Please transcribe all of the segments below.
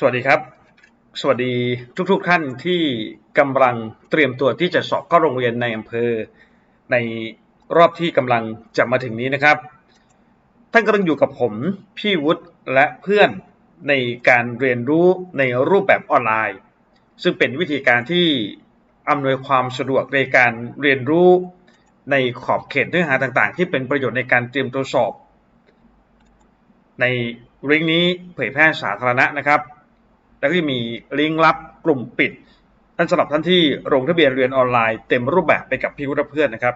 สวัสดีครับ สวัสดีทุกๆทท่านที่กำลังเตรียมตัวที่จะสอบเข้าโรงเรียนในอำเภอ ในรอบที่กำลังจะมาถึงนี้นะครับ ท่านกำลังอยู่กับผมพี่วุฒิและเพื่อนในการเรียนรู้ในรูปแบบออนไลน์ ซึ่งเป็นวิธีการที่อำนวยความสะดวกในการเรียนรู้ในขอบเขตเนื้อหาต่างๆ ที่เป็นประโยชน์ในการเตรียมตัวสอบ ในลิงก์นี้เผยแพร่สาธารณะนะครับ แล้วก็มีลิงก์ลับกลุ่มปิดท่านสำหรับท่านที่ลงทะเบียนเรียนออนไลน์เต็มรูปแบบไปกับพี่วุฒิเพื่อนนะครับ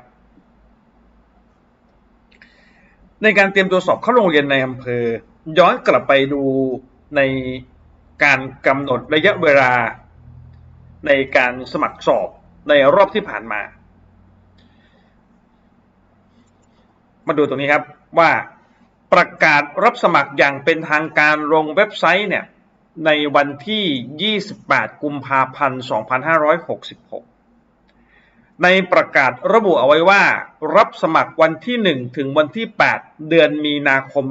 ในการเตรียมตัวสอบเข้าโรงเรียนในอำเภอ ย้อนกลับไปดูในการกำหนดระยะเวลาในการสมัครสอบในรอบที่ผ่านมา มาดูตรงนี้ครับว่าประกาศรับสมัครอย่างเป็นทางการลงเว็บไซต์เนี่ย ในวันที่ 28 กุมภาพันธ์ 2566 ในประกาศระบุเอาไว้ว่า รับสมัครวันที่ 1 ถึงวันที่ 8 เดือนมีนาคม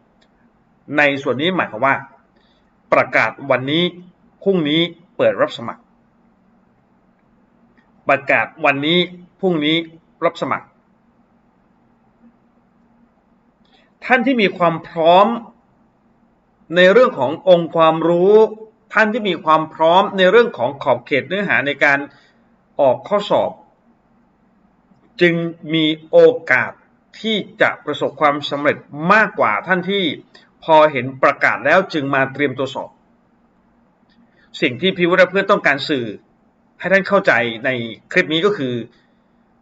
2566 ในส่วนนี้หมายความว่า ประกาศวันนี้พรุ่งนี้เปิดรับสมัคร ประกาศวันนี้พรุ่งนี้รับสมัคร ท่านที่มีความพร้อม ในเรื่องขององค์ความรู้ท่านที่มีความพร้อมในเรื่องของขอบเขตเนื้อหาในการออกข้อสอบ จึงมีโอกาสที่จะประสบความสำเร็จมากกว่าท่านที่พอเห็นประกาศแล้วจึงมาเตรียมตัวสอบ สิ่งที่พิวรเพื่อนต้องการสื่อ ให้ท่านเข้าใจในคลิปนี้ก็คือ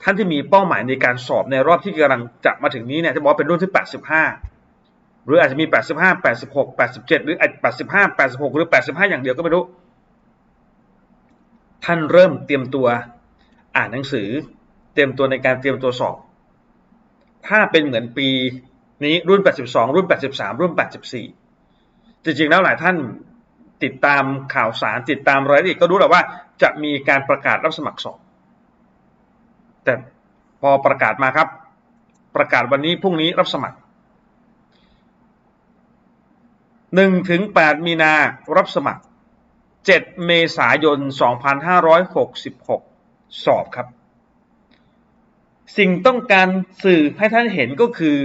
ท่านที่มีเป้าหมายในการสอบในรอบที่กำลังจะมาถึงนี้เนี่ยจะบอกเป็นรุ่นที่ 85 หรืออาจจะมี 85 86 87 หรือ 85 86 หรือ 85 อย่างเดียวก็ไม่รู้ ท่านเริ่มเตรียมตัวอ่านหนังสือ เตรียมตัวในการเตรียมตัวสอบ ถ้าเป็นเหมือนปีนี้รุ่น 82 รุ่น 83 รุ่น 84 จริงๆแล้วหลายท่านติดตามข่าวสารติดตามรายละเอียดก็รู้แล้วว่าจะมีการประกาศรับสมัครสอบ แต่พอประกาศมาครับ ประกาศวันนี้พรุ่งนี้รับสมัคร 1ถึง8มีนารับสมัคร7เมษายน2566สอบครับ สิ่งต้องการสื่อให้ท่านเห็นก็คือ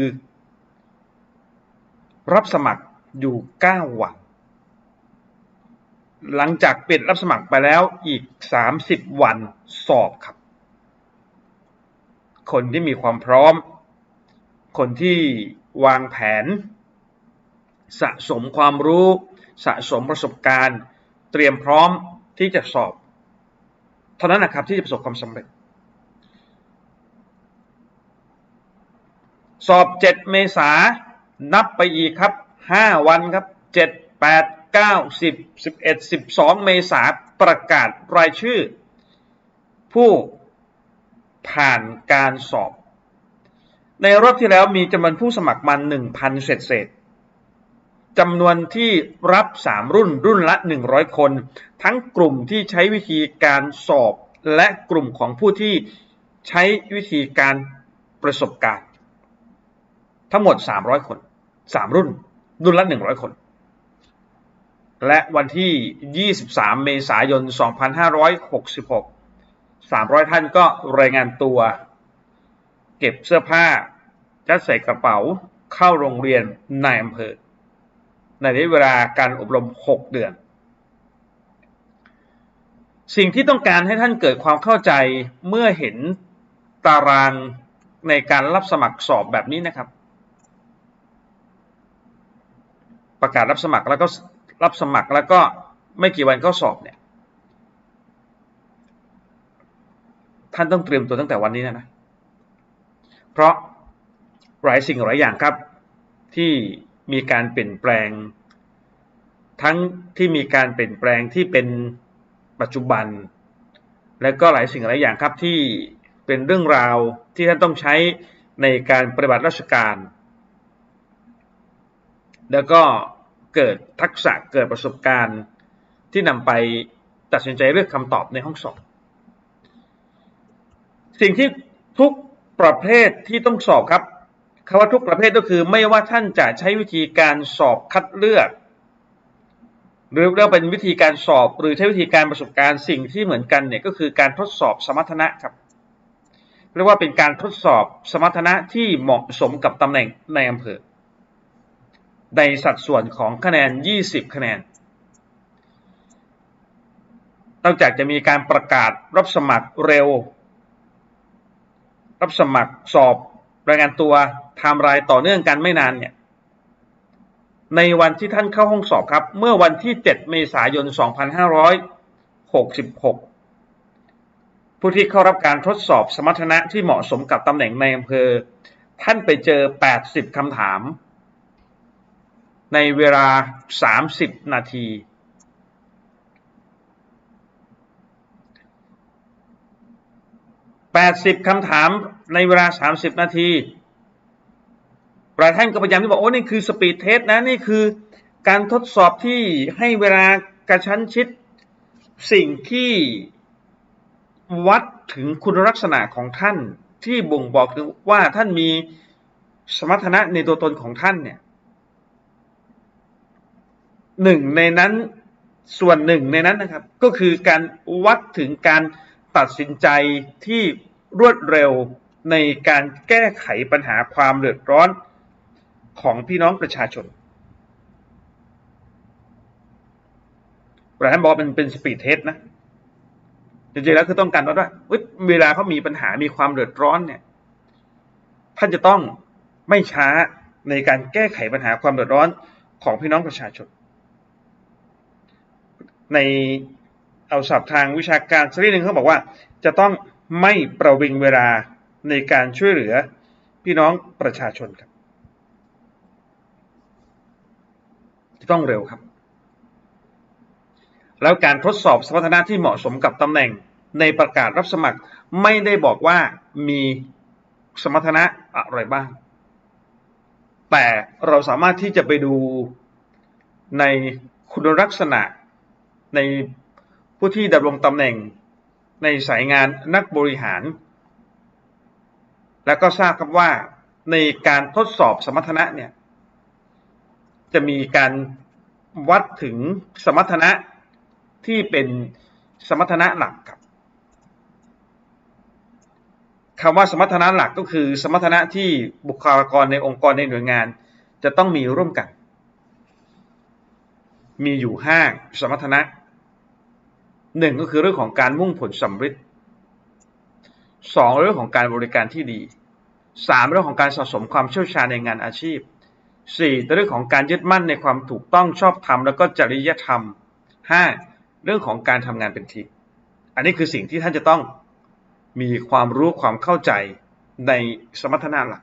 รับสมัครอยู่9วัน หลังจากปิดรับสมัครไปแล้วอีก30วันสอบครับ คนที่มีความพร้อม คนที่วางแผน สะสมความรู้ สะสมประสบการณ์ เตรียมพร้อมที่จะสอบ เท่านั้นนะครับที่จะประสบความสำเร็จ สอบ 7 เมษานับไปอีกครับ 5 วันครับ 7 8 9 10 11 12 เมษาประกาศรายชื่อ ผู้ผ่านการสอบ ในรอบที่แล้วมีจำนวนผู้สมัครมา1,000 เศษเศษ จำนวนที่รับ 3 รุ่นรุ่นละ 100 คน ทั้งกลุ่มที่ใช้วิธีการสอบ และกลุ่มของผู้ที่ใช้วิธีการประสบการณ์ ทั้งหมด 300 คน 3 รุ่น รุ่นละ 100 คน และวันที่ 23 เมษายน 2566 300 ท่านก็รายงานตัว เก็บเสื้อผ้าจัดใส่กระเป๋าเข้าโรงเรียนในอำเภอ ในระยะเวลาการอบรม 6 เดือน สิ่งที่ต้องการให้ท่านเกิดความเข้าใจเมื่อเห็นตารางในการรับสมัครสอบแบบนี้นะครับ ประกาศรับสมัครแล้วก็รับสมัครแล้วก็ไม่กี่วันก็สอบเนี่ยท่านต้องเตรียมตัวตั้งแต่วันนี้นะนะ เพราะหลายสิ่งหลายอย่างครับที่ มีการเปลี่ยนแปลง ทั้งที่มีการเปลี่ยนแปลงที่เป็นปัจจุบัน และก็หลายสิ่งหลายอย่างครับที่เป็นเรื่องราวที่ท่านต้องใช้ในการปฏิบัติราชการ แล้วก็เกิดทักษะเกิดประสบการณ์ที่นำไปตัดสินใจเลือกคำตอบในห้องสอบ สิ่งที่ทุกประเภทที่ต้องสอบครับ คำว่าทุกประเภทก็คือ ไม่ว่าท่านจะใช้วิธีการสอบคัดเลือก หรือเรียกเป็นวิธีการสอบหรือใช้วิธีการประสบการณ์สิ่งที่เหมือนกันเนี่ยก็คือการทดสอบสมรรถนะครับเรียกว่าเป็นการทดสอบสมรรถนะที่เหมาะสมกับตำแหน่งในอำเภอในสัดส่วนของคะแนน 20 คะแนนนอกจากจะมีการประกาศรับสมัครเร็ว รับสมัครสอบ รายงานตัวไทม์ไลน์ต่อเนื่องกันไม่นานเนี่ย ในวันที่ท่านเข้าห้องสอบครับ เมื่อวันที่ 7 เมษายน 2566 ผู้ที่เข้ารับการทดสอบสมรรถนะที่เหมาะสมกับตำแหน่งในอำเภอ ท่านไปเจอ 80คำถาม ในเวลา 30 นาที 80คำถามในเวลา 30 นาทีปลายท่านก็พยายามที่บอกโอ้นี่คือสปีดเทสนะนี่คือการทดสอบที่ให้เวลากระชั้นชิดสิ่งที่วัดถึงคุณลักษณะของท่านที่บ่งบอกถึงว่าท่านมีสมรรถนะในตัวตนของท่านเนี่ยหนึ่งในนั้นส่วนหนึ่งในนั้นนะครับ ก็คือการวัดถึงการตัดสินใจที่ รวดเร็วในการแก้ไขปัญหาความเดือดร้อนของพี่น้องประชาชนประธานบอกเป็นเป็นสปีดเทสนะจริงๆแล้วคือต้องการว่าเวลาเขามีปัญหามีความเดือดร้อนเนี่ย ท่านจะต้องไม่ช้าในการแก้ไขปัญหาความเดือดร้อนของพี่น้องประชาชน ในเอาศัพท์ทางวิชาการสักนิดหนึ่งเขาบอกว่าจะต้อง ไม่ประวิงเวลาในการช่วยเหลือพี่น้องประชาชนครับจะต้องเร็วครับ แล้วการทดสอบสมรรถนะที่เหมาะสมกับตำแหน่งในประกาศรับสมัครไม่ได้บอกว่ามีสมรรถนะอะไรบ้าง แต่เราสามารถที่จะไปดูในคุณลักษณะในผู้ที่ดำรงตำแหน่ง ในสายงานนักบริหาร และก็ทราบครับว่าในการทดสอบสมรรถนะเนี่ยจะมีการวัดถึงสมรรถนะที่เป็นสมรรถนะหลักครับคำว่าสมรรถนะหลักก็คือ สมรรถนะที่บุคลากรในองค์กรในหน่วยงาน จะต้องมีร่วมกัน มีอยู่ห้าสมรรถนะ หนึ่งก็คือเรื่องของการมุ่งผลสำเร็จสองเรื่องของการบริการที่ดีสามเรื่องของการสะสมความเชี่ยวชาญในงานอาชีพสี่เรื่องของการยึดมั่นในความถูกต้องชอบธรรมแล้วก็จริยธรรมห้าเรื่องของการทำงานเป็นทีมอันนี้คือสิ่งที่ท่านจะต้องมีความรู้ความเข้าใจในสมรรถนะหลัก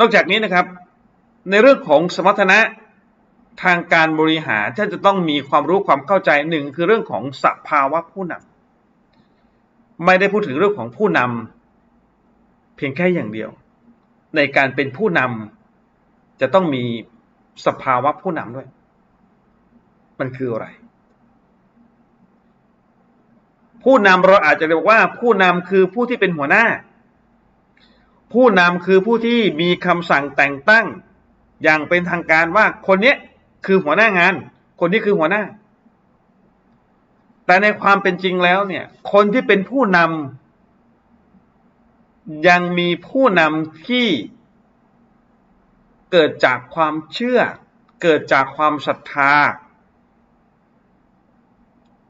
นอกจากนี้นะครับ ในเรื่องของสมรรถนะ ทางการบริหารท่านจะต้องมีความรู้ความเข้าใจหนึ่งคือเรื่องของสภาวะผู้นำไม่ได้พูดถึงเรื่องของผู้นำเพียงแค่อย่างเดียว ในการเป็นผู้นำจะต้องมีสภาวะผู้นำด้วย มันคืออะไร ผู้นำเราอาจจะเรียกว่า ผู้นำคือผู้ที่เป็นหัวหน้า ผู้นำคือผู้ที่มีคำสั่งแต่งตั้งอย่างเป็นทางการว่าคนนี้ คือหัวหน้างาน คนที่คือหัวหน้า แต่ในความเป็นจริงแล้วเนี่ย คนที่เป็นผู้นำยังมีผู้นำที่เกิดจากความเชื่อ เกิดจากความศรัทธา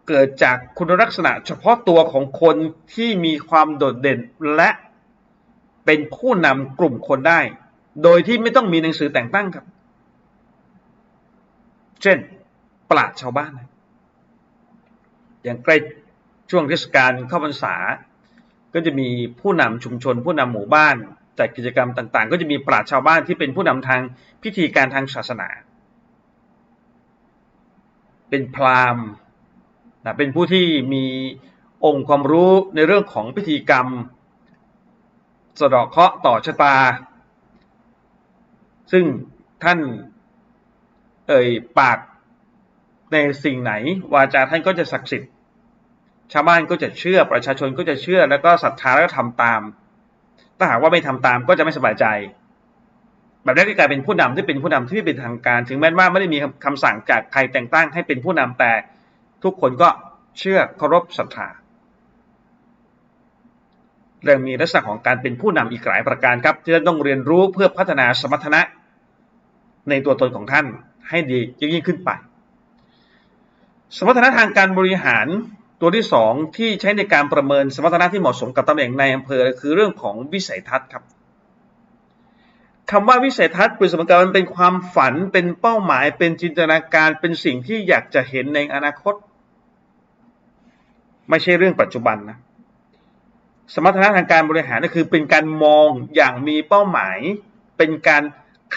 เกิดจากคุณลักษณะ เฉพาะตัวของคนที่มีความโดดเด่นและเป็นผู้นำกลุ่มคนได้ โดยที่ไม่ต้องมีหนังสือแต่งตั้งครับ เช่นปราชชาวบ้าน อย่างใกล้ช่วงเทศกาลเข้าพรรษา ก็จะมีผู้นำชุมชน ผู้นำหมู่บ้านจัดกิจกรรมต่าง ๆ ก็จะมีปราชชาวบ้านที่เป็นผู้นำทางพิธีการทางศาสนา เป็นพราหมณ์นะเป็นผู้ที่มีองค์ความรู้ในเรื่องของพิธีกรรม สะดอกเคราะห์ต่อชะตา ซึ่งท่าน เอ่ยปากในสิ่งไหน วาจาท่านก็จะศักดิ์สิทธิ์ชาวบ้านก็จะเชื่อประชาชนก็จะเชื่อแล้วก็ศรัทธาแล้วก็ทำตาม ถ้าหากว่าไม่ทำตามก็จะไม่สบายใจ แบบนี้ก็กลายเป็นผู้นำที่เป็นผู้นำที่ไม่เป็นทางการ ถึงแม้ว่าไม่ได้มีคำสั่งจากใครแต่งตั้งให้เป็นผู้นำแต่ทุกคนก็เชื่อเคารพศรัทธาเรื่องมีลักษณะของการเป็นผู้นำอีกหลายประการครับที่ต้องเรียนรู้เพื่อพัฒนาสมรรถนะในตัวตนของท่าน ให้ดียิ่งขึ้นไป สมรรถนะทางการบริหารตัวที่สองที่ใช้ในการประเมินสมรรถนะที่เหมาะสมกับตำแหน่งในอำเภอคือเรื่องของวิสัยทัศน์ครับคำว่าวิสัยทัศน์เปรียบเสมือนกับมันเป็นความฝันเป็นเป้าหมายเป็นจินตนาการเป็นสิ่งที่อยากจะเห็นในอนาคต ไม่ใช่เรื่องปัจจุบันนะสมรรถนะทางการบริหารก็คือเป็นการมองอย่างมีเป้าหมาย เป็นการ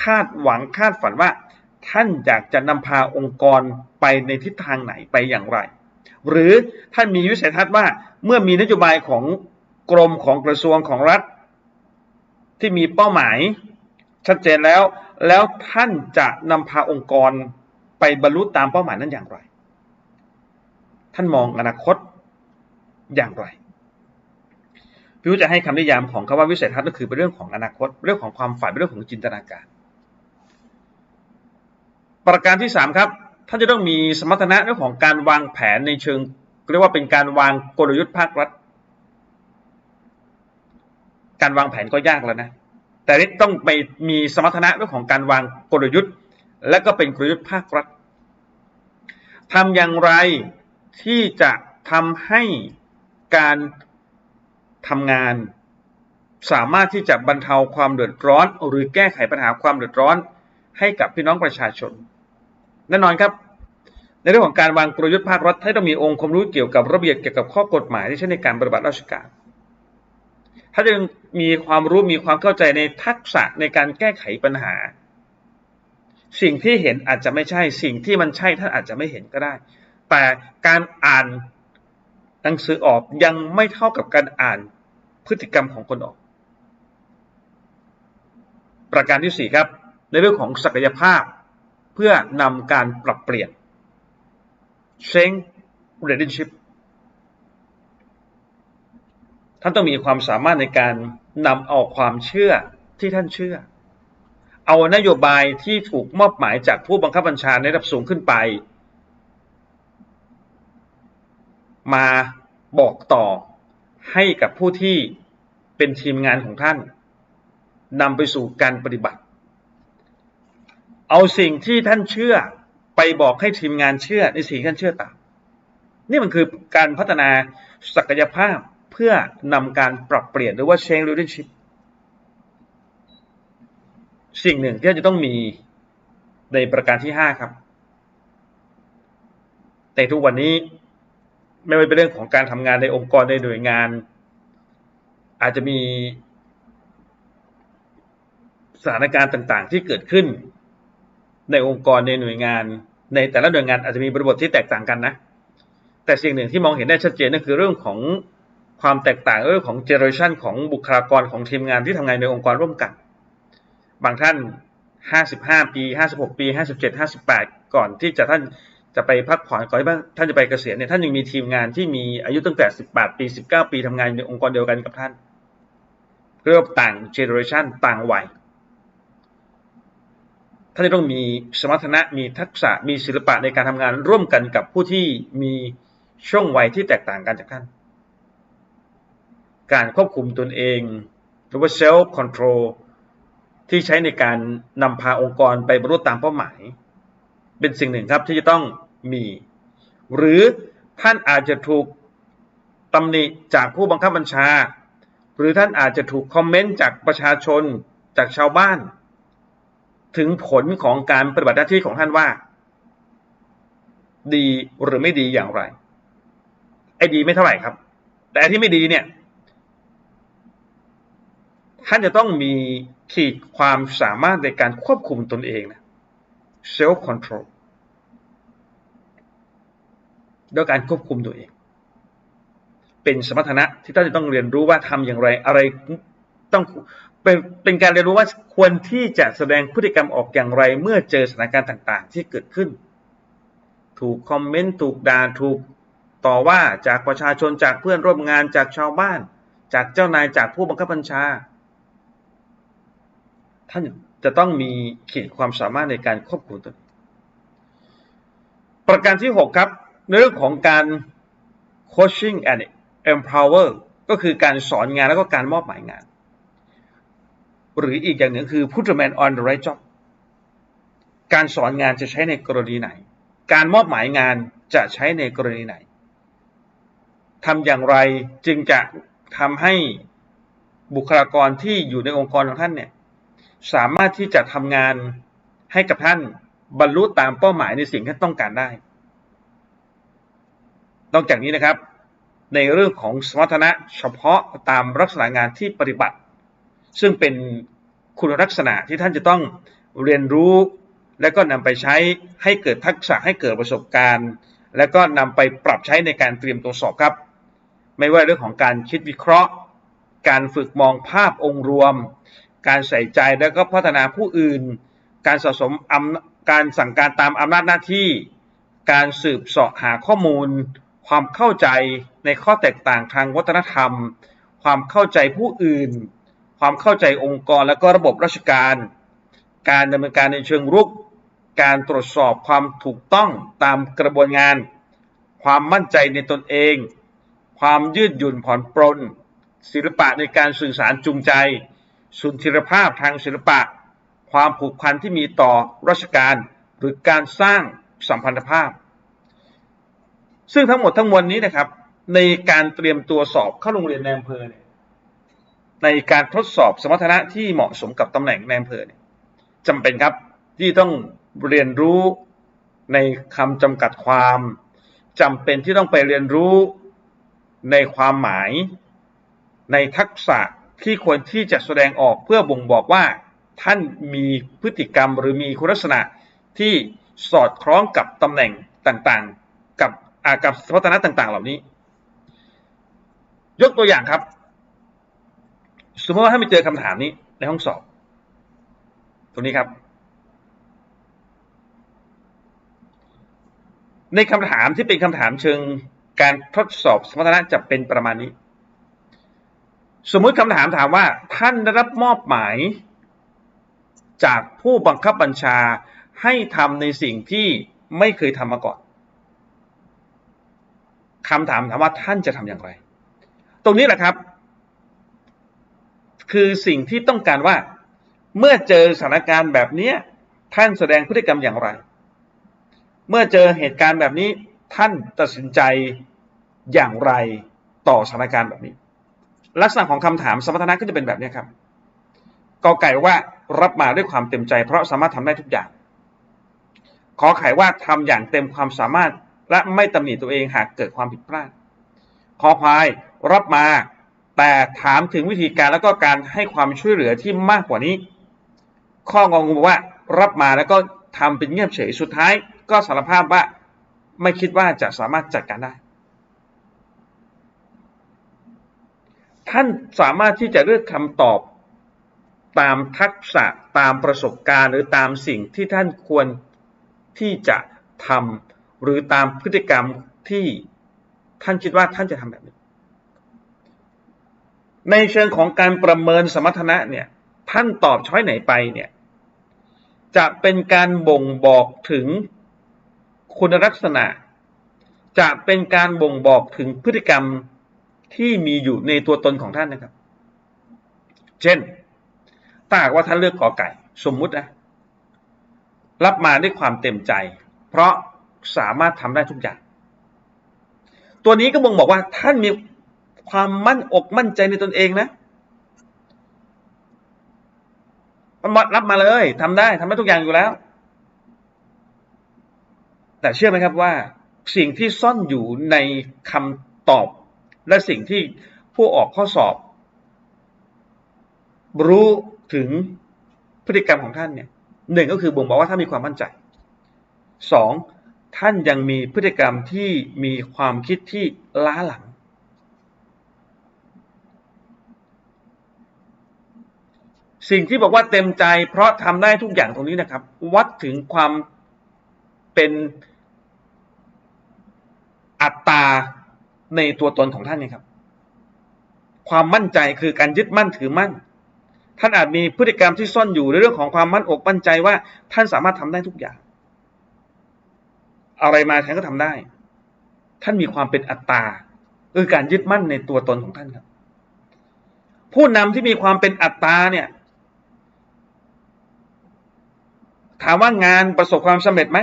คาดหวังคาดฝันว่า ท่านอยากจะนำพาองค์กรไปในทิศทางไหนไปอย่างไร หรือท่านมีวิสัยทัศน์ว่าเมื่อมีนโยบายของกรมของกระทรวงของรัฐ ที่มีเป้าหมายชัดเจนแล้ว แล้วท่านจะนำพาองค์กรไปบรรลุตามเป้าหมายนั้นอย่างไร ท่านมองอนาคตอย่างไรพี่วจะให้คำนิยามของคำว่าวิสัยทัศน์ก็คือเป็นเรื่องของอนาคต เรื่องของความฝันเป็นเรื่องของจินตนาการ ประการที่สามครับท่านจะต้องมีสมรรถนะเรื่องของการวางแผนในเชิงเรียกว่าเป็นการวางกลยุทธ์ภาครัฐ การวางแผนก็ยากแล้วนะ แต่นี่ต้องไปมีสมรรถนะเรื่องของการวางกลยุทธ์ และก็เป็นกลยุทธ์ภาครัฐทำอย่างไรที่จะทำให้การทำงาน สามารถที่จะบรรเทาความเดือดร้อน หรือแก้ไขปัญหาความเดือดร้อนให้กับพี่น้องประชาชน แน่นอนครับ ในเรื่องของการวางกลยุทธ์ภาครัฐให้ต้องมีองค์ความรู้เกี่ยวกับระเบียบเกี่ยวกับข้อกฎหมายที่ใช้ในการปฏิบัติราชการ ถ้าจะมีความรู้มีความเข้าใจในทักษะในการแก้ไขปัญหา สิ่งที่เห็นอาจจะไม่ใช่ สิ่งที่มันใช่ท่านอาจจะไม่เห็นก็ได้ แต่การอ่านหนังสือออกยังไม่เท่ากับการอ่านพฤติกรรมของคนออก ประการที่สี่ครับ ในเรื่องของศักยภาพ เพื่อนำการปรับเปลี่ยน change relationship ท่านต้องมีความสามารถในการนำเอาความเชื่อที่ท่านเชื่อ เอานโยบายที่ถูกมอบหมายจากผู้บังคับบัญชาในระดับสูงขึ้นไป มาบอกต่อให้กับผู้ที่เป็นทีมงานของท่านนำไปสู่การปฏิบัติ เอาสิ่งที่ท่านเชื่อไปบอกให้ทีมงานเชื่อในสิ่งที่ท่านเชื่อตามนี่มันคือการพัฒนาศักยภาพเพื่อนำการปรับเปลี่ยนหรือว่า change leadership สิ่งหนึ่งที่จะต้องมีในประการที่ห้าครับ แต่ทุกวันนี้ไม่ว่าเป็นเรื่องของการทำงานในองค์กรในหน่วยงาน อาจจะมีสถานการณ์ต่าง ๆ ที่เกิดขึ้น ในองค์กรในหน่วยงาน ในแต่ละหน่วยงานอาจจะมีบริบทที่แตกต่างกันนะ แต่สิ่งหนึ่งที่มองเห็นได้ชัดเจนนั่นคือเรื่องของความแตกต่างเรื่องของเจเนอเรชันของบุคลากรของทีมงานที่ทำงานในองค์กรร่วมกัน บางท่าน 55 ปี 56 ปี 57 58 ก่อนที่จะท่านจะไปพักผ่อนก่อนที่ท่านจะไปเกษียณเนี่ยท่านยังมีทีมงานที่มีอายุตั้งแต่ 18 ปี 19 ปีทำงานในองค์กรเดียวกันกับท่านเรียกว่าต่างเจเนอเรชันต่างวัย ท่านจะต้องมีสมรรถนะมีทักษะมีศิลปะในการทำงานร่วมกันกับผู้ที่มีช่วงวัยที่แตกต่างกันจากท่าน การควบคุมตนเองหรือว่า self control ที่ใช้ในการนำพาองค์กรไปบรรลุตามเป้าหมาย เป็นสิ่งหนึ่งครับที่จะต้องมี หรือท่านอาจจะถูกตำหนิจากผู้บังคับบัญชา หรือท่านอาจจะถูกคอมเมนต์จากประชาชนจากชาวบ้าน ถึงผลของการปฏิบัติหน้าที่ของท่านว่า ดีหรือไม่ดีอย่างไร ไอ้ดีไม่เท่าไหร่ครับ แต่ที่ไม่ดีเนี่ย ท่านจะต้องมีขีดความสามารถในการควบคุมตนเองนะ self control ด้วยการควบคุมตัวเอง เป็นสมรรถนะที่ท่านจะต้องเรียนรู้ว่าทำอย่างไร อะไรต้อง เป็นเป็นการเรียนรู้ว่าควรที่จะแสดงพฤติกรรมออกอย่างไร เมื่อเจอสถานการณ์ต่าง ๆ ที่เกิดขึ้น ถูกคอมเมนต์ถูกด่าถูกต่อว่าจากประชาชนจากเพื่อนร่วมงานจากชาวบ้าน จากเจ้านายจากผู้บังคับบัญชา ท่านจะต้องมีขีดความสามารถในการควบคุมตนประการที่ 6 ครับในเรื่องของการ coaching and empower ก็คือการสอนงานแล้วก็การมอบหมายงาน หรืออีกอย่างหนึ่งคือ put a man on the right job การสอนงานจะใช้ในกรณีไหน การมอบหมายงานจะใช้ในกรณีไหนทำอย่างไรจึงจะทำให้บุคลากรที่อยู่ในองค์กรของท่านเนี่ยสามารถที่จะทำงานให้กับท่านบรรลุตามเป้าหมายในสิ่งที่ต้องการได้ นอกจากนี้นะครับ ในเรื่องของสมรรถนะเฉพาะตามลักษณะงานที่ปฏิบัติ ซึ่งเป็นคุณลักษณะที่ท่านจะต้องเรียนรู้ และก็นำไปใช้ให้เกิดทักษะให้เกิดประสบการณ์ และก็นำไปปรับใช้ในการเตรียมตัวสอบครับ ไม่ว่าเรื่องของการคิดวิเคราะห์ การฝึกมองภาพองค์รวม การใส่ใจและก็พัฒนาผู้อื่น การสะสมการสั่งการตามอำนาจหน้าที่ การสืบเสาะหาข้อมูล ความเข้าใจในข้อแตกต่างทางวัฒนธรรม ความเข้าใจผู้อื่น ความเข้าใจองค์กรและก็ระบบราชการ การดำเนินการในเชิงรุก การตรวจสอบความถูกต้องตามกระบวนงาน ความมั่นใจในตนเอง ความยืดหยุ่นผ่อนปรน ศิลปะในการสื่อสารจูงใจ สุนทรภาพทางศิลปะ ความผูกพันที่มีต่อราชการ หรือการสร้างสัมพันธภาพ ซึ่งทั้งหมดทั้งมวลนี้นะครับ ในการเตรียมตัวสอบเข้าโรงเรียนในอำเภอเนี่ย ในการทดสอบสมรรถนะที่เหมาะสมกับตำแหน่งในอำเภอเนี่ยจำเป็นครับที่ต้องเรียนรู้ในคำจำกัดความจำเป็นที่ต้องไปเรียนรู้ในความหมาย ในทักษะที่ควรที่จะแสดงออกเพื่อบ่งบอกว่า ท่านมีพฤติกรรมหรือมีคุณลักษณะที่สอดคล้องกับตำแหน่งต่างๆ กับอากับสมรรถนะต่าง ๆ เหล่านี้ ยกตัวอย่างครับ สมมติว่าถ้าไปเจอคำถามนี้ในห้องสอบ ตรงนี้ครับ ในคำถามที่เป็นคำถามเชิงการทดสอบสมรรถนะจะเป็นประมาณนี้ สมมุติคำถามถามว่า ท่านได้รับมอบหมาย จากผู้บังคับบัญชาให้ทำในสิ่งที่ไม่เคยทำมาก่อนคำถามถามว่าท่านจะทำอย่างไร ตรงนี้แหละครับ คือสิ่งที่ต้องการว่า เมื่อเจอสถานการณ์แบบนี้ท่านแสดงพฤติกรรมอย่างไร เมื่อเจอเหตุการณ์แบบนี้ท่านตัดสินใจอย่างไรต่อสถานการณ์แบบนี้ ลักษณะของคำถามสมรรถนะก็จะเป็นแบบนี้ครับกอไก่ว่ารับมาด้วยความเต็มใจ เพราะสามารถทำได้ทุกอย่าง ขอไขว่าทำอย่างเต็มความสามารถและไม่ตำหนิตัวเองหากเกิดความผิดพลาด ขอพายรับมา แต่ถามถึงวิธีการแล้วก็การให้ความช่วยเหลือที่มากกว่านี้ ข้ององูบอกว่ารับมาแล้วก็ทำเป็นเงียบเฉยสุดท้าย ก็สารภาพว่าไม่คิดว่าจะสามารถจัดการได้ ท่านสามารถที่จะเลือกคำตอบตามทักษะตามประสบการณ์ หรือตามสิ่งที่ท่านควรที่จะทำหรือตามพฤติกรรมที่ท่านคิดว่าท่านจะทำแบบนี้ ในเชิงของการประเมินสมรรถนะเนี่ยท่านตอบช้อยไหนไปเนี่ยจะเป็นการบ่งบอกถึงคุณลักษณะ จะเป็นการบ่งบอกถึงพฤติกรรมที่มีอยู่ในตัวตนของท่านนะครับ เช่นถ้าหากว่าท่านเลือกกอไก่ สมมุตินะ รับมาด้วยความเต็มใจ เพราะสามารถทำได้ทุกอย่าง ตัวนี้ก็บ่งบอกว่าท่านมี ความมั่นอกมั่นใจในตนเองนะรับมาเลยทำได้ทำได้ทุกอย่างอยู่แล้ว แต่เชื่อไหมครับว่า สิ่งที่ซ่อนอยู่ในคำตอบ และสิ่งที่ผู้ออกข้อสอบ รู้ถึงพฤติกรรมของท่านเนี่ยหนึ่งก็คือบ่งบอกว่าท่านมีความมั่นใจสองท่านยังมีพฤติกรรมที่มีความคิดที่ล้าหลัง สิ่งที่บอกว่าเต็มใจ เพราะทำได้ทุกอย่างตรงนี้นะครับ วัดถึงความเป็นอัตตาในตัวตนของท่านนี่ครับ ความมั่นใจคือการยึดมั่นถือมั่น ท่านอาจมีพฤติกรรมที่ซ่อนอยู่ในเรื่องของความมั่นอกมั่นใจว่า ท่านสามารถทำได้ทุกอย่าง อะไรมาท่านก็ทำได้ ท่านมีความเป็นอัตตาคือการยึดมั่นในตัวตนของท่านครับ ผู้นำที่มีความเป็นอัตตาเนี่ย ถามว่างานประสบความสำเร็จไหม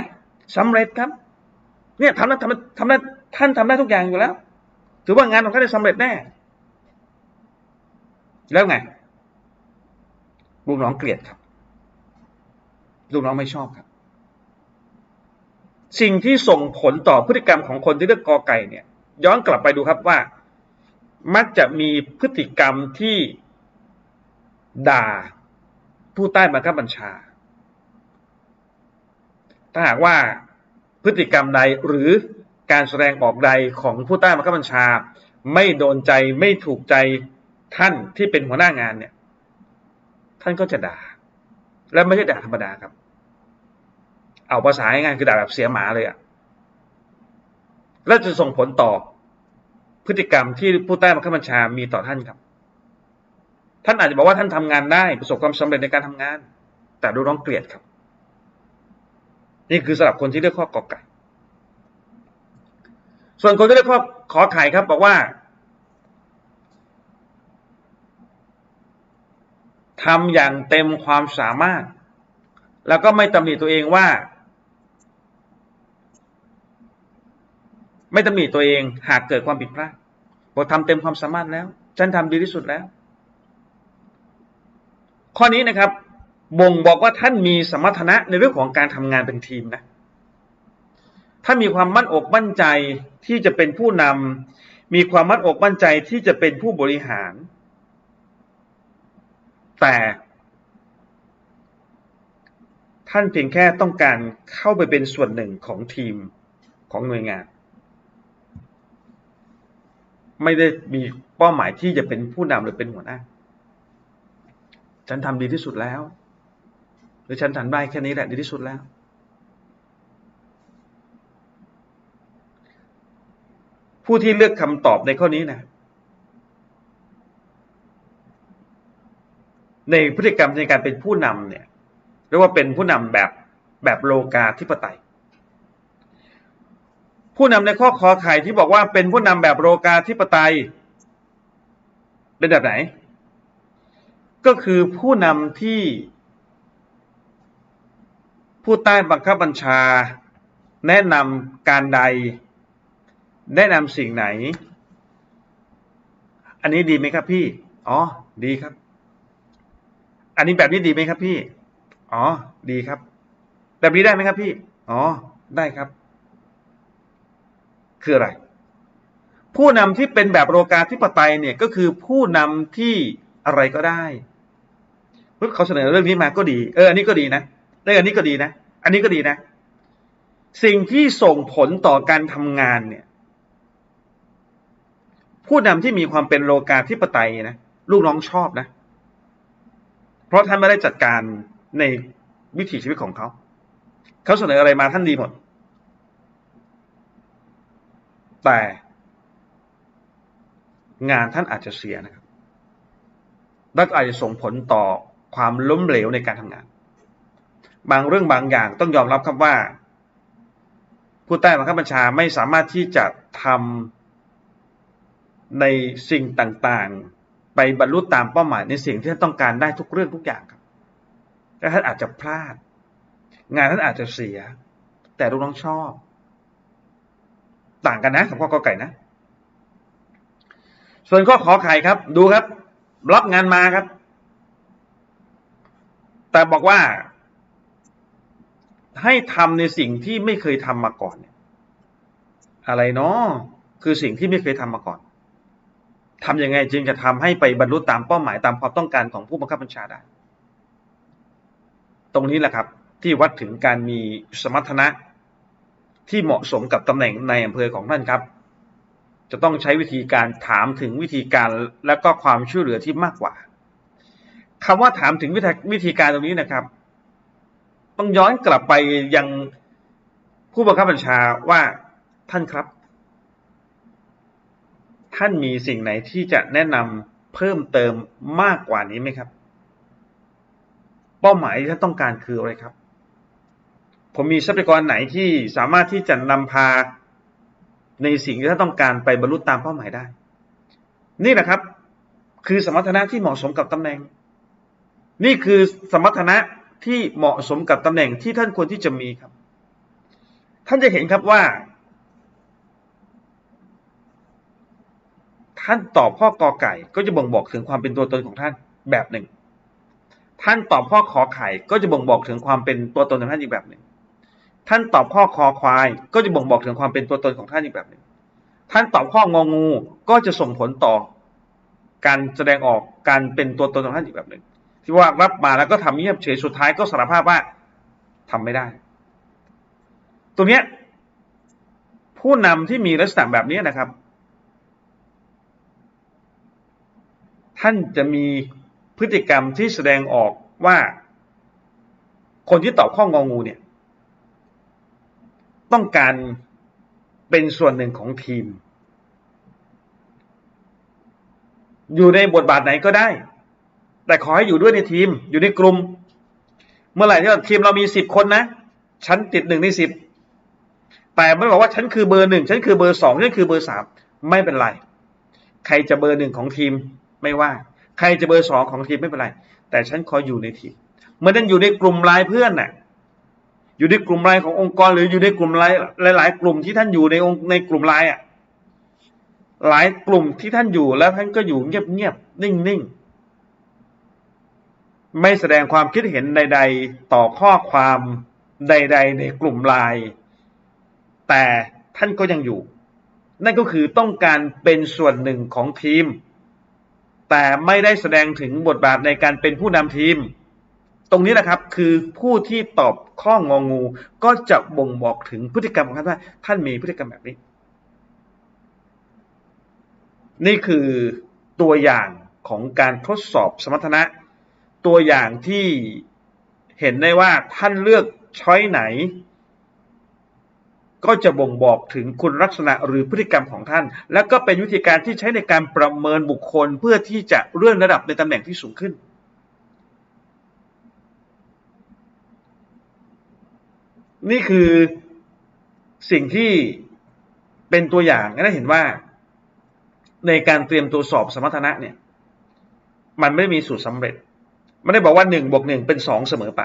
สำเร็จครับ เนี่ยทำได้ทำทำได้ท่านทำได้ทุกอย่างอยู่แล้ว ถือว่างานของท่านได้สำเร็จแน่ แล้วไงลูกน้องเกลียดครับลูกน้องไม่ชอบครับ สิ่งที่ส่งผลต่อพฤติกรรมของคนที่เลือกกอไก่เนี่ย ย้อนกลับไปดูครับว่า มักจะมีพฤติกรรมที่ด่าผู้ใต้บังคับบัญชา ถ้าหากว่าพฤติกรรมใดหรือการแสดงออกใดของผู้ใต้บังคับบัญชา ไม่โดนใจไม่ถูกใจท่านที่เป็นหัวหน้างานเนี่ย ท่านก็จะด่า และไม่ใช่ด่าธรรมดาครับ เอาภาษาง่ายๆคือด่าแบบเสียหมาเลยอะและจะส่งผลต่อพฤติกรรมที่ผู้ใต้บังคับบัญชามีต่อท่านครับ ท่านอาจจะบอกว่าท่านทำงานได้ประสบความสำเร็จในการทำงาน แต่ดูน้องเกลียดครับ นี่คือสำหรับคนที่เลือกข้อกอไก่ ส่วนคนที่เลือกข้อขอไข่ครับบอกว่าทำอย่างเต็มความสามารถ แล้วก็ไม่ตำหนิตัวเองว่า ไม่ตำหนิตัวเองหากเกิดความผิดพลาดบอกทำเต็มความสามารถแล้ว ฉันทำดีที่สุดแล้ว ข้อนี้นะครับ บ่งบอกว่าท่านมีสมรรถนะในเรื่องของการทำงานเป็นทีมนะถ้ามีความมั่นอกมั่นใจที่จะเป็นผู้นำมีความมั่นอกมั่นใจที่จะเป็นผู้บริหาร แต่ท่านเพียงแค่ต้องการเข้าไปเป็นส่วนหนึ่งของทีมของหน่วยงาน ไม่ได้มีเป้าหมายที่จะเป็นผู้นำหรือเป็นหัวหน้า ฉันทำดีที่สุดแล้วือฉันทำได้แค่นี้แหละดีที่สุดแล้ว ผู้ที่เลือกคำตอบในข้อนี้นะในพฤติกรรมในการเป็นผู้นำเนี่ยเรียกว่าเป็นผู้นำแบบแบบโลกาธิปไตย ผู้นำในข้อขอไข่ที่บอกว่าเป็นผู้นำแบบโลกาธิปไตย เป็นแบบไหน ก็คือผู้นำที่ ผู้ใต้บังคับบัญชา แนะนำการใด แนะนำสิ่งไหน อันนี้ดีไหมครับพี่ อ๋อ ดีครับ อันนี้แบบนี้ดีไหมครับพี่ อ๋อ ดีครับ แบบนี้ได้ไหมครับพี่ อ๋อ ได้ครับ คืออะไร ผู้นำที่เป็นแบบโลกาธิปไตยเนี่ยก็คือผู้นำที่อะไรก็ได้เขาเสนอเรื่องนี้มาก็ดี เออ อันนี้ก็ดีนะ เอออันนี้ก็ดีนะ อันนี้ก็ดีนะ สิ่งที่ส่งผลต่อการทำงานเนี่ย ผู้นำที่มีความเป็นโลกาธิปไตยนะลูกน้องชอบนะ เพราะท่านไม่ได้จัดการในวิถีชีวิตของเขา เขาเสนออะไรมาท่านดีหมด แต่งานท่านอาจจะเสียนะครับและอาจจะส่งผลต่อความล้มเหลวในการทำงาน บางเรื่องบางอย่างต้องยอมรับครับว่า ผู้ใต้บังคับบัญชาไม่สามารถที่จะทำในสิ่งต่างๆ ไปบรรลุตามเป้าหมายในสิ่งที่ท่านต้องการได้ทุกเรื่องทุกอย่างครับแต่ท่านอาจจะพลาด งานท่านอาจจะเสีย แต่ลูกน้องชอบ ต่างกันนะกับข้อกอไก่นะ ส่วนข้อขอไข่ครับ ดูครับ รับงานมาครับ แต่บอกว่า ให้ทำในสิ่งที่ไม่เคยทำมาก่อนอะไรเนาะคือสิ่งที่ไม่เคยทำมาก่อนทำยังไงจึงจะทำให้ไปบรรลุตามเป้าหมายตามความต้องการของผู้บังคับบัญชาได้ ตรงนี้แหละครับ ที่วัดถึงการมีสมรรถนะที่เหมาะสมกับตำแหน่งในอำเภอของท่านครับ จะต้องใช้วิธีการถามถึงวิธีการและก็ความช่วยเหลือที่มากกว่าคำว่าถามถึงวิธีการตรงนี้นะครับ ต้องย้อนกลับไปยังผู้บังคับบัญชาว่าท่านครับ ท่านมีสิ่งไหนที่จะแนะนำเพิ่มเติมมากกว่านี้ไหมครับ เป้าหมายที่ท่านต้องการคืออะไรครับ ผมมีทรัพยากรไหนที่สามารถที่จะนำพาในสิ่งที่ท่านต้องการไปบรรลุตามเป้าหมายได้ นี่แหละครับ คือสมรรถนะที่เหมาะสมกับตำแหน่ง นี่คือสมรรถนะ ที่เหมาะสมกับตำแหน่งที่ท่านควรที่จะมีครับ ท่านจะเห็นครับว่า ท่านตอบข้อกอไก่ ก็จะบ่งบอกถึงความเป็นตัวตนของท่านแบบหนึ่ง ท่านตอบข้อขอไข่ ก็จะบ่งบอกถึงความเป็นตัวตนของท่านอีกแบบหนึ่ง ท่านตอบข้อคอควาย ก็จะบ่งบอกถึงความเป็นตัวตนของท่านอีกแบบหนึ่ง ท่านตอบข้ององู ก็จะส่งผลต่อ การแสดงออกการเป็นตัวตนของท่านอีกแบบหนึ่ง ที่ว่ารับมาแล้วก็ทำเงียบเฉยสุดท้ายก็สารภาพว่าทำไม่ได้ ตรงเนี้ยผู้นำที่มีลักษณะแบบนี้นะครับ ท่านจะมีพฤติกรรมที่แสดงออกว่า คนที่ตอบข้ององูเนี่ย ต้องการเป็นส่วนหนึ่งของทีม อยู่ในบทบาทไหนก็ได้ แต่ขอให้อยู่ด้วยในทีม อยู่ในกลุ่ม เมื่อไหร่ที่ทีมเรามีสิบคนนะฉันติดหนึ่งในสิบแต่ไม่บอกว่าฉันคือเบอร์หนึ่งฉันคือเบอร์สองฉันคือเบอร์สามไม่เป็นไร ใครจะเบอร์หนึ่งของทีมไม่ว่า ใครจะเบอร์สองของทีมไม่เป็นไร แต่ฉันขออยู่ในทีมเมื่อนั้นอยู่ในกลุ่มไลน์เพื่อนน่ะ อยู่ในกลุ่มไลน์ขององค์กร หรืออยู่ในกลุ่มไลน์หลาย ๆ กลุ่มที่ท่านอยู่ในองค์ในกลุ่มไลน์อะหลายกลุ่มที่ท่านอยู่แล้วท่านก็อยู่เงียบๆนิ่งๆ ไม่แสดงความคิดเห็นใด ๆ ต่อข้อความใด ๆ ในกลุ่มไลน์แต่ท่านก็ยังอยู่ นั่นก็คือต้องการเป็นส่วนหนึ่งของทีม แต่ไม่ได้แสดงถึงบทบาทในการเป็นผู้นำทีม ตรงนี้นะครับคือผู้ที่ตอบข้ององู ก็จะบ่งบอกถึงพฤติกรรมของท่านว่าท่านมีพฤติกรรมแบบนี้ นี่คือตัวอย่างของการทดสอบสมรรถนะ ตัวอย่างที่เห็นได้ว่าท่านเลือกช้อยไหน ก็จะบ่งบอกถึงคุณลักษณะหรือพฤติกรรมของท่าน แล้วก็เป็นวิธีการที่ใช้ในการประเมินบุคคลเพื่อที่จะเลื่อนระดับในตำแหน่งที่สูงขึ้น นี่คือสิ่งที่เป็นตัวอย่างให้ได้เห็นว่า ในการเตรียมตัวสอบสมรรถนะเนี่ย มันไม่ได้มีสูตรสำเร็จ ไม่ได้บอกว่าหนึ่งบวกหนึ่งเป็นสองเสมอไป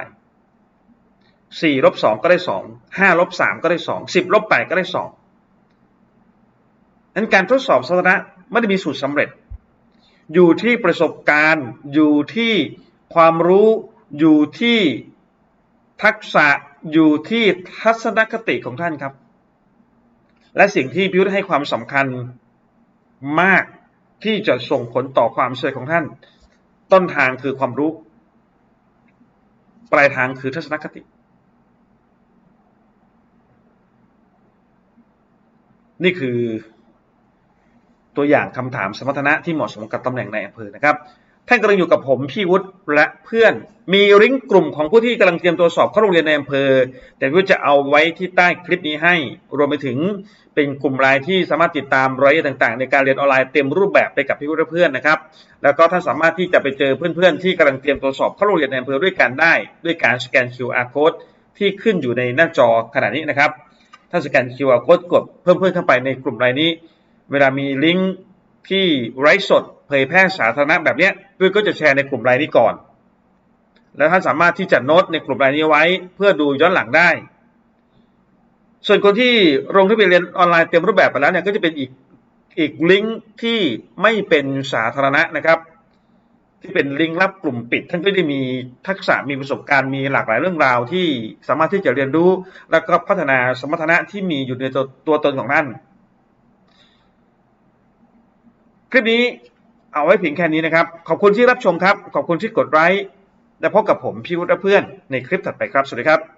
สี่ลบสองก็ได้สองห้าลบสามก็ได้สองสิบลบแปดก็ได้สองนั้นการทดสอบสมรรถนะไม่ได้มีสูตรสำเร็จ อยู่ที่ประสบการณ์ อยู่ที่ความรู้อยู่ที่ทักษะอยู่ที่ทัศนคติของท่านครับ และสิ่งที่พิวให้ความสำคัญมากที่จะส่งผลต่อความเสื่อของท่าน ต้นทางคือความรู้ ปลายทางคือทัศนคติ นี่คือตัวอย่างคำถามสมรรถนะที่เหมาะสมกับตำแหน่งในอำเภอนะครับ ท่านกำลังอยู่กับผมพี่วุฒิและเพื่อน มีลิงก์กลุ่มของผู้ที่กำลังเตรียมตัวสอบเข้าโรงเรียนในอำเภอ แต่พี่จะเอาไว้ที่ใต้คลิปนี้ให้ รวมไปถึงเป็นกลุ่มไลน์ที่สามารถติดตามรายละเอียดต่าง ๆ ในการเรียนออนไลน์เต็มรูปแบบไปกับพี่วุฒิและเพื่อนนะครับ แล้วก็ท่านสามารถที่จะไปเจอเพื่อนๆที่กำลังเตรียมตัวสอบเข้าโรงเรียนในอำเภอด้วยกันได้ ด้วยการสแกน QR code ที่ขึ้นอยู่ในหน้าจอขณะนี้นะครับถ้าสแกน QR code กดเพิ่มเพื่อนเข้าไปในกลุ่มไลน์นี้ เวลามีลิงก์ที่ไร้สด เผยแพร่สาธารณะแบบนี้ด้วยก็จะแชร์ในกลุ่มไลน์นี้ก่อน แล้วท่านสามารถที่จะโน้ตในกลุ่มไลน์นี้ไว้เพื่อดูย้อนหลังได้ ส่วนคนที่ลงทะเบียนเรียนออนไลน์เต็มรูปแบบไปแล้วเนี่ยก็จะเป็นอีกอีกลิงก์ที่ไม่เป็นสาธารณะนะครับ ที่เป็นลิงก์ลับกลุ่มปิด ท่านก็จะมีทักษะมีประสบการณ์มีหลากหลายเรื่องราวที่สามารถที่จะเรียนรู้ แล้วก็พัฒนาสมรรถนะที่มีอยู่ในตัวตัวตนของท่านคลิปนี้ เอาไว้เพียงแค่นี้นะครับ ขอบคุณที่รับชมครับ ขอบคุณที่กดไลค์และพบกับผมพี่วุฒิเพื่อนในคลิปถัดไปครับ สวัสดีครับ